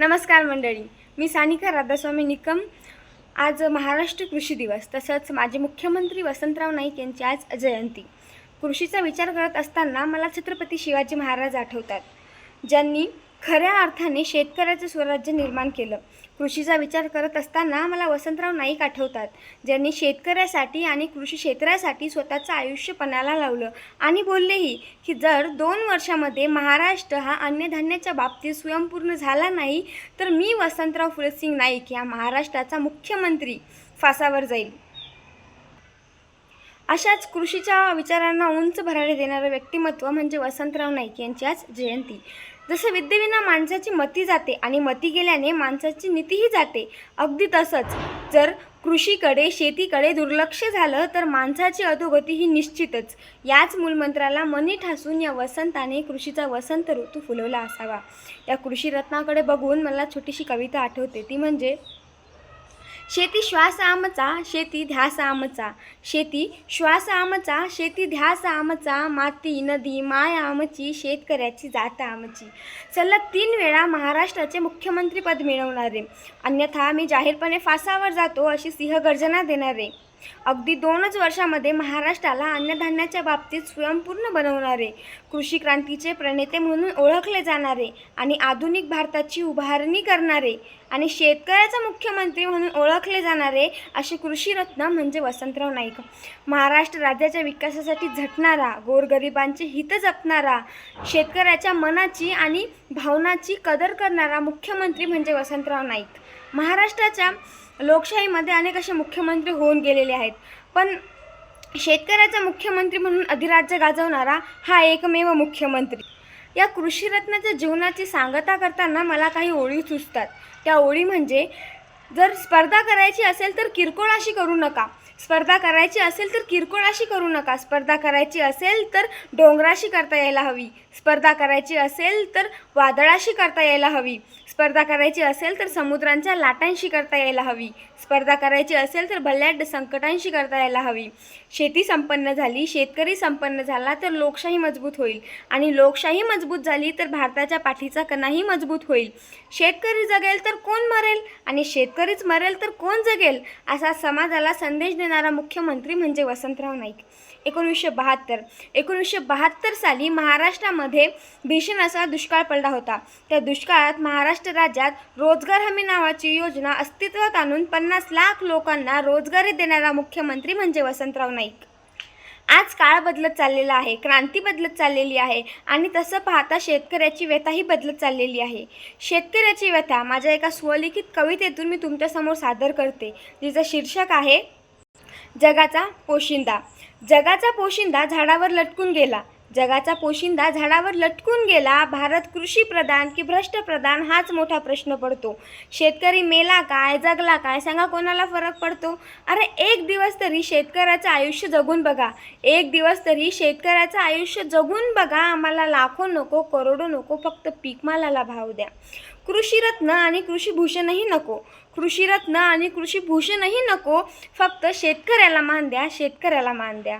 नमस्कार मंडळी. मी सानिका राधास्वामी निकम. आज महाराष्ट्र कृषी दिवस तसंच माझे मुख्यमंत्री वसंतराव नाईक यांची आज जयंती. कृषीचा विचार करत असताना मला छत्रपती शिवाजी महाराज आठवतात. ज्यांनी खऱ्या अर्थाने शेतकऱ्याचं स्वराज्य निर्माण केलं. कृषीचा विचार करत असताना मला वसंतराव नाईक आठवतात. ज्यांनी शेतकऱ्यासाठी आणि कृषी क्षेत्रासाठी स्वतःचं आयुष्य पणाला लावलं आणि बोललेही की जर दोन वर्षामध्ये महाराष्ट्र हा अन्नधान्याच्या बाबतीत स्वयंपूर्ण झाला नाही तर मी वसंतराव फुलसिंग नाईक या महाराष्ट्राचा मुख्यमंत्री फासावर जाईल. अशाच कृषीच्या विचारांना उंच भराडे देणारं व्यक्तिमत्व म्हणजे वसंतराव नाईक यांची आज जयंती. जसं विद्येविना माणसाची मती जाते आणि मती गेल्याने माणसाची नीतीही जाते अगदी तसंच जर कृषीकडे शेतीकडे दुर्लक्ष झालं तर माणसाची अधोगती ही निश्चितच. याच मूलमंत्राला मनी ठासून या वसंताने कृषीचा वसंत ऋतू फुलवला असावा. या कृषीरत्नाकडे बघून मला छोटीशी कविता आठवते. ती म्हणजे शेती श्वास आमचा शेती ध्यास आमचा शेती श्वास आमचा शेती ध्यास आमचा माती नदी माय आमची शेतकऱ्याची जात आमची सलग तीन वेळा महाराष्ट्राचे मुख्यमंत्रीपद मिळवणारे. अन्यथा मी जाहीरपणे फासावर जातो अशी सिंहगर्जना देणारे. अगदी दोनच वर्षामध्ये महाराष्ट्राला अन्नधान्याच्या बाबतीत स्वयंपूर्ण बनवणारे कृषी क्रांतीचे प्रणेते म्हणून ओळखले जाणारे आणि आधुनिक भारताची उभारणी करणारे आणि शेतकऱ्याचा मुख्यमंत्री म्हणून ओळखले जाणारे असे कृषीरत्न म्हणजे वसंतराव नाईक. महाराष्ट्र राज्याच्या विकासासाठी झटणारा गोरगरिबांचे हित जपणारा शेतकऱ्याच्या मनाची आणि भावनाची कदर करणारा मुख्यमंत्री म्हणजे वसंतराव नाईक. महाराष्ट्राच्या लोकशाहीमध्ये अनेक असे मुख्यमंत्री होऊन गेलेले आहेत. पण शेतकऱ्याचा मुख्यमंत्री म्हणून अधिराज्य गाजवणारा हा एकमेव मुख्यमंत्री. या कृषीरत्नाच्या जीवनाची सांगता करताना मला काही ओळी सुचतात. त्या ओळी म्हणजे जर स्पर्धा करायची असेल तर किरकोळ अशी करू नका. स्पर्धा करायची असेल तर किरकोळ अशी करू नका. स्पर्धा करायची असेल तर डोंगराशी करता यायला हवी. स्पर्धा करायची असेल तर वादळाशी करता यायला हवी. स्पर्धा करायची असेल तर समुद्रांच्या लाटांशी करता यायला हवी. स्पर्धा करायची असेल तर भल्याड संकटांशी करता यायला हवी. शेती संपन्न झाली शेतकरी संपन्न झाला तर लोकशाही मजबूत होईल. आणि लोकशाही मजबूत झाली तर भारताच्या पाठीचा कणाही मजबूत होईल. शेतकरी जगेल तर कोण मरेल? आणि शेतकरीच मरेल तर कोण जगेल? असा समाजाला संदेश देणारा मुख्यमंत्री म्हणजे वसंतराव नाईक. एकोणीसशे बहात्तर एकोणीसशे बहात्तर साली महाराष्ट्रामध्ये भीषण असा दुष्काळ पडला होता. त्या दुष्काळात महाराष्ट्र राज्यात रोजगार हमी नावाची योजना अस्तित्वात आणून पन्नास लाख लोकांना रोजगारी देणारा मुख्यमंत्री म्हणजे वसंतराव नाईक. आज काळ बदलत चाललेला आहे क्रांती बदलत चाललेली आहे आणि तसं पाहता शेतकऱ्याची व्यथाही बदलत चाललेली आहे. शेतकऱ्याची व्यथा माझ्या एका स्वलिखित कवितेतून मी तुमच्यासमोर सादर करते जिचं शीर्षक आहे जगाचा पोशिंदा. जगाचा पोशिंदा झाडावर लटकून गेला. जगाचा पोशिंदा झाडावर लटकून गेला भारत कृषी प्रधान की भ्रष्ट प्रधान हाच मोठा प्रश्न पडतो. शेतकरी मेला काय जगला काय सांगा कोणाला फरक पडतो? अरे एक दिवस तरी शेतकऱ्याचं आयुष्य जगून बघा. एक दिवस तरी शेतकऱ्याचं आयुष्य जगून बघा. आम्हाला लाखो नको करोडो नको फक्त पीकमालाला भाव द्या. कृषीरत्न आणि कृषीभूषणही नको. कृषीरत्न आणि कृषीभूषणही नको. फक्त शेतकऱ्याला मान द्या शेतकऱ्याला मान द्या.